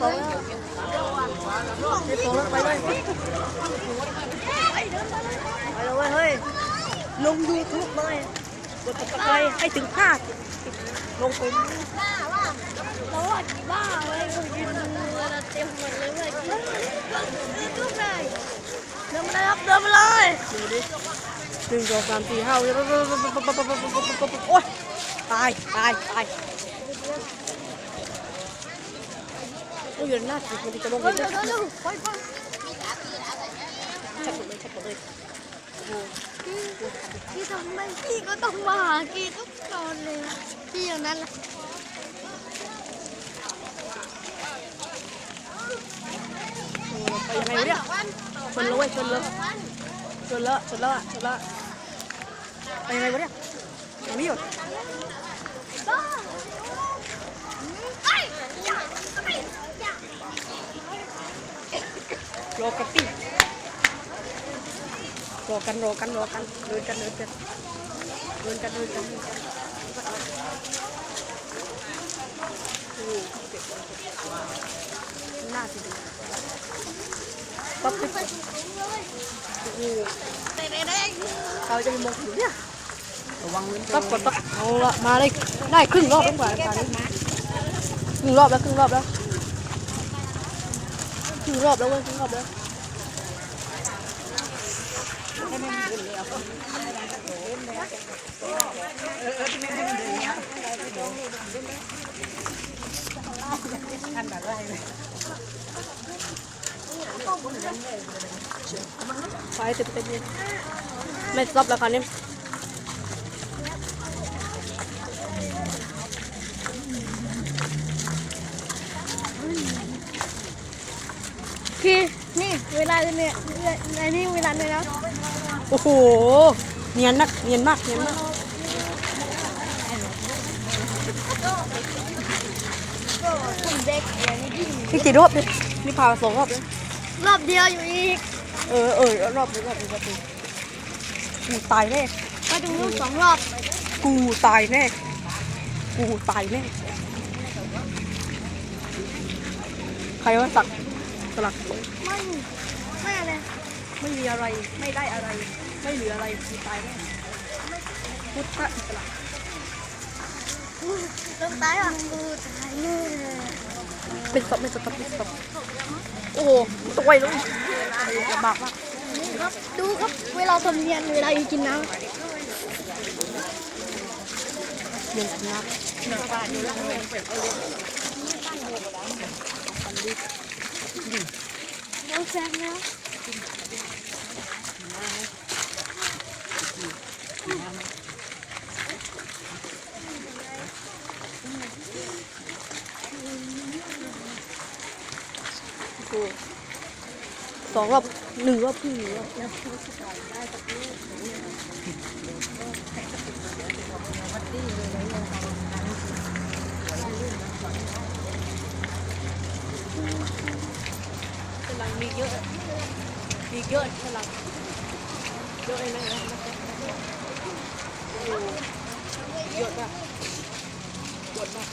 สองแล้วเจ็ดสองแล้วไปเลยไปเลยเฮ้ยลงยูทูบเลยกดติดตามให้ถึงห้าลงไปบ้าว่าเราว่ากี่บ้าเว้ยกูยืนดูอะไรเต็มหมดเลยเว้ยยืนทุกเลยเดินมาเลยครับเดินมาเลยดูดิหนึ่งสองสามสี่ห้าโอ๊ยตายตายตาย โอ้ยหน้าจิตมันจะลงไปเร็วเลยชักหมดเลยชักหมดเลยพี่ทำไมพี่ก็ต้องมาหากีทุกตอนเลยพี่อย่างนั้นแหละไปยังไงวะเนี่ยชนแล้วเว้ยชนแล้วชนแล้วชนแล้วอะชนแล้วไปยังไงวะเนี่ยยังไม่หยุด บ้าไอ้ยาไอ้ยาร อกันปีรอกันรอกันรอกันเดินกันเดินกันเดินกันเดินกันเดินกันโอ้โหเจ็บหน้าสิดูปั๊บปิ๊บโอ้โหเตะแดงเขาจะมีมองถึงเนี่ยปั๊บกดปั๊บเอาละมาได้ได้ครึ่งรอบแล้วกว่าตอนนี้ครึ่งรอบแล้วครึ่งรอบแล้ว ถึงรอบแล้วเว้ยครึ่งรอบแล้วไฟเต็มเต็มเลยไม่ซับแล้วคัน นี้พี่นี่เวลาเนี่ยในนี่เวลาเนี่ยนะโอ้โหเนียนนักเนียนมากเนียนมากคุณเด็กอย่างนี้ที่นี่กี่รอบเนี่ยนี่พามาสองรอบเลยรอบเดียวอยู่อีก เออเออรอบนี้รอบนี้รอบนี้กูตายแน่มาดูลูกสองรอบ กูตายแน่ กูตายแน่ ใครว่าสัก สลักไม่ไม่อะไรไม่มีอะไรไม่ได้อะไร ไม่เหลืออะไรกูตายแน่พุทธอิสระเริ่มตายอะกูตายแน่เป็นสต็อปเป็นสต็อปเป็นสต็อปโอ้โหตัวไวเลยลำบากมากนี่ครับดูครับเวลาทำเนียนเวลาอยู่กินน้เรียนชนะำเอาแซงแล้ว โอ้โหสองรอบหนึ่งรอบพี่หนึ่งรอบพลัง มีเยอะ มีเยอะฉลับเยอะเลยนะโอ้โหเยอะมากปวดมาก